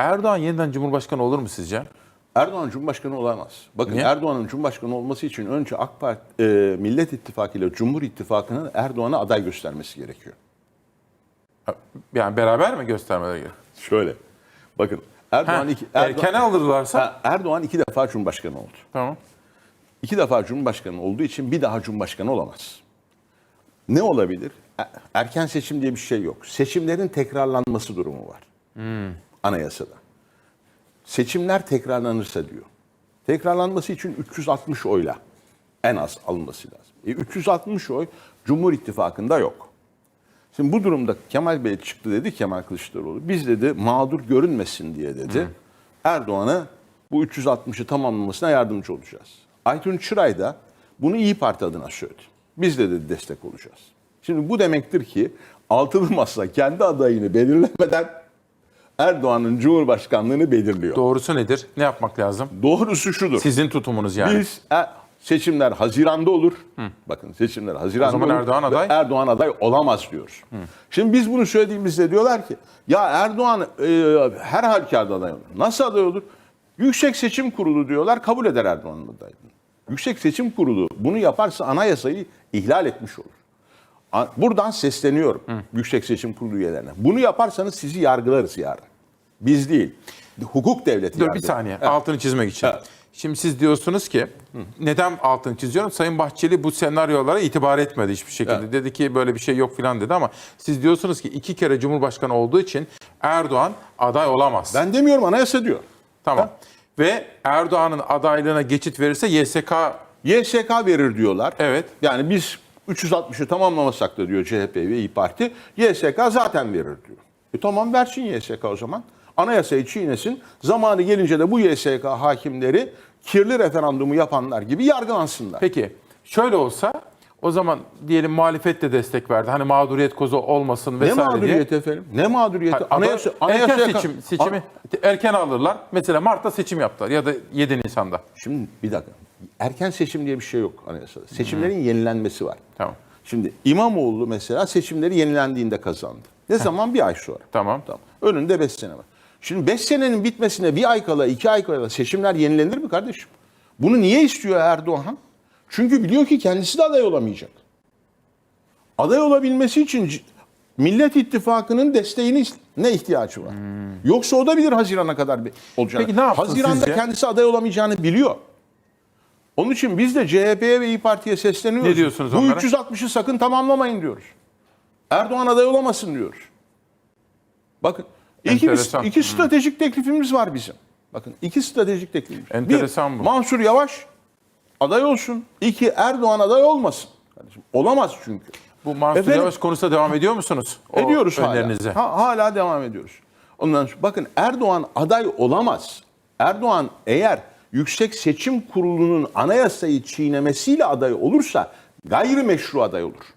Erdoğan yeniden Cumhurbaşkanı olur mu sizce? Erdoğan Cumhurbaşkanı olamaz. Bakın Niye? Erdoğan'ın Cumhurbaşkanı olması için önce AK Parti, e, Millet İttifakı ile Cumhur İttifakı'nın Erdoğan'a aday göstermesi gerekiyor. Yani beraber mi göstermeleri gerekiyor? Şöyle. Bakın Erdoğan Ha, iki, Erdoğan, erken alırlarsa Ha, Erdoğan iki defa Cumhurbaşkanı oldu. tamam. İki defa Cumhurbaşkanı olduğu için bir daha Cumhurbaşkanı olamaz. Ne olabilir? E- Erken seçim diye bir şey yok. Seçimlerin tekrarlanması durumu var. Anayasada. Seçimler tekrarlanırsa diyor. Tekrarlanması için 360 oyla en az alınması lazım. E 360 oy Cumhur İttifakı'nda yok. Şimdi bu durumda Kemal Bey çıktı dedi Kemal Kılıçdaroğlu. Biz dedi mağdur görünmesin diye dedi. Erdoğan'a bu 360'ı tamamlamasına yardımcı olacağız. Aytun Çıray da bunu İyi Parti adına söyledi. Biz de dedi destek olacağız. Şimdi bu demektir ki altılı masa kendi adayını belirlemeden Erdoğan'ın Cumhurbaşkanlığını belirliyor. Doğrusu nedir? Ne yapmak lazım? Doğrusu şudur. Sizin tutumunuz yani. Biz e, seçimler Haziran'da olur. Bakın seçimler Haziran'da O zaman olur. Erdoğan aday? Erdoğan aday olamaz diyoruz. Şimdi biz bunu söylediğimizde diyorlar ki ya Erdoğan e, her halükarda aday olur. Nasıl aday olur? Yüksek Seçim Kurulu diyorlar kabul eder Erdoğan'ın adaylığını. Yüksek Seçim Kurulu bunu yaparsa anayasayı ihlal etmiş olur. Buradan sesleniyorum Yüksek Seçim Kurulu üyelerine. Bunu yaparsanız sizi yargılarız yarın. Biz değil. Hukuk devleti Dur bir yargılar. saniye. Altını çizmek için. Evet. Şimdi siz diyorsunuz ki neden altını çiziyorum? Sayın Bahçeli bu senaryolara itibar etmedi hiçbir şekilde. Evet. Dedi ki böyle bir şey yok filan dedi ama siz diyorsunuz ki iki kere Cumhurbaşkanı olduğu için Erdoğan aday olamaz. Ben demiyorum anayasa diyor. tamam. Ve Erdoğan'ın adaylığına geçit verirse YSK YSK verir diyorlar. Evet. Yani biz 360'ı tamamlamasak da diyor CHP ve İyi Parti. YSK zaten verir diyor. E tamam versin YSK o zaman. Anayasayı çiğnesin. Zamanı gelince de bu YSK hakimleri kirli referandumu yapanlar gibi yargılansınlar. Peki şöyle olsa o zaman diyelim muhalefet de destek verdi. Hani mağduriyet kozu olmasın ne vesaire diye. mağduriyeti efendim? Ne mağduriyeti? Hayır, Anayasa, ada- erken seçim, seçimi erken alırlar. Mesela Mart'ta seçim yaptılar ya da 7 Nisan'da. Şimdi bir dakika. Erken seçim diye bir şey yok anayasada. Seçimlerin yenilenmesi var. Tamam. Şimdi İmamoğlu mesela seçimleri yenilendiğinde kazandı. Ne zaman? Bir ay sonra. Tamam. Tamam. Önünde 5 sene var. Şimdi 5 senenin bitmesine bir ay kala, iki ay kala seçimler yenilenir mi kardeşim? Bunu niye istiyor Erdoğan? Çünkü biliyor ki kendisi de aday olamayacak. Aday olabilmesi için Millet İttifakı'nın desteğine ne ihtiyacı var? Yoksa o da bilir Haziran'a kadar bir- olacağını. Peki ne yapsın Haziran'da sizce? kendisi aday olamayacağını biliyor. Onun için biz de CHP'ye ve İyi Parti'ye sesleniyoruz. Ne diyorsunuz Bu onlara? 360'ı sakın tamamlamayın diyoruz. Erdoğan aday olamasın diyoruz. Bakın iki, Enteresan. iki stratejik teklifimiz var bizim. Bakın iki stratejik teklifimiz. Enteresan bir, bu. Mansur Yavaş aday olsun. İki Erdoğan aday olmasın. Kardeşim, olamaz çünkü. Bu Mansur Efendim? Yavaş konusunda devam ediyor musunuz? O Ediyoruz önlerinize. hala. Ha, hala devam ediyoruz. Ondan sonra bakın Erdoğan aday olamaz. Erdoğan eğer Yüksek Seçim Kurulu'nun anayasayı çiğnemesiyle aday olursa gayrimeşru aday olur.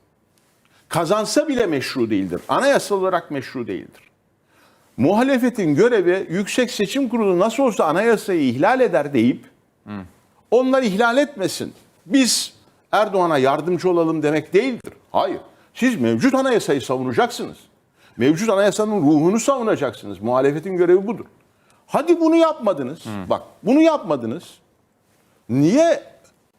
Kazansa bile meşru değildir. Anayasal olarak meşru değildir. Muhalefetin görevi Yüksek Seçim Kurulu nasıl olsa anayasayı ihlal eder deyip onlar ihlal etmesin. Biz Erdoğan'a yardımcı olalım demek değildir. Hayır. Siz mevcut anayasayı savunacaksınız. Mevcut anayasanın ruhunu savunacaksınız. Muhalefetin görevi budur. Hadi bunu yapmadınız. Bak bunu yapmadınız. Niye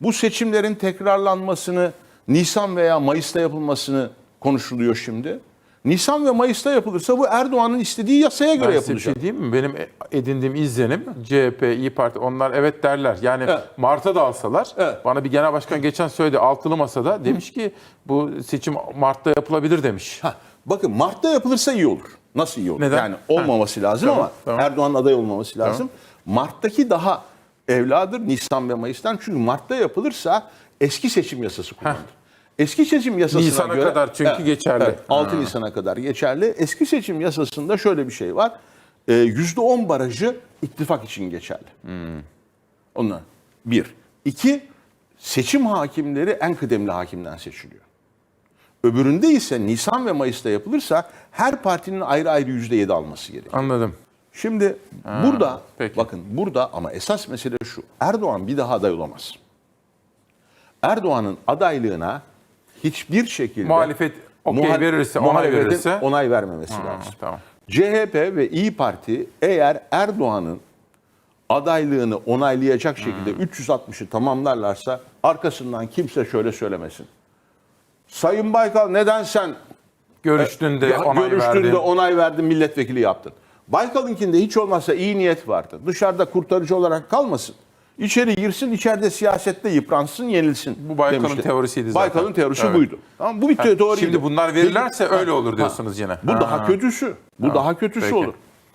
bu seçimlerin tekrarlanmasını Nisan veya Mayıs'ta yapılmasını konuşuluyor şimdi? Nisan ve Mayıs'ta yapılırsa bu Erdoğan'ın istediği yasaya göre Ben size bir yapılacak. şey diyeyim mi? Benim edindiğim izlenim CHP, İyi Parti onlar evet derler. Yani Evet. Mart'a da alsalar Evet. bana bir genel başkan geçen söyledi altılı masada demiş ki bu seçim Mart'ta yapılabilir demiş. Hah, bakın Mart'ta yapılırsa iyi olur. Nasıl iyi olur? Neden? Yani olmaması lazım Tamam, ama tamam. Erdoğan'ın aday olmaması lazım. Mart'taki daha evladır Nisan ve Mayıs'tan. Çünkü Mart'ta yapılırsa eski seçim yasası kullanılır. Eski seçim yasasına Nisan'a göre... kadar çünkü geçerli. 6 Nisan'a kadar geçerli. Eski seçim yasasında şöyle bir şey var. Ee, %10 barajı ittifak için geçerli. Onlar bir. İki, seçim hakimleri en kıdemli hakimden seçiliyor. Öbüründe ise Nisan ve Mayıs'ta yapılırsa her partinin ayrı ayrı yüzde yedi alması gerekiyor. Anladım. Şimdi burada peki. bakın burada ama esas mesele şu. Erdoğan bir daha aday olamaz. Erdoğan'ın adaylığına hiçbir şekilde Muhalefet okey verirse, onay verirse. onay vermemesi lazım. tamam. CHP ve İyi Parti eğer Erdoğan'ın adaylığını onaylayacak şekilde 360'ı tamamlarlarsa arkasından kimse şöyle söylemesin. Sayın Baykal neden sen Görüştüğünde ya, onay görüştüğünde verdi. onay verdin milletvekili yaptın. Baykal'ınkinde hiç olmazsa iyi niyet vardı. Dışarıda kurtarıcı olarak kalmasın. İçeri girsin, içeride siyasette yıpransın, yenilsin. Bu Baykal'ın demişti. teorisiydi zaten. Baykal'ın teorisi Evet. buydu. Tamam, bu bir teoriydi. Şimdi bunlar verirlerse Peki- öyle olur diyorsunuz yine. Bu Ha. daha kötüsü. Bu daha kötüsü Peki. olur.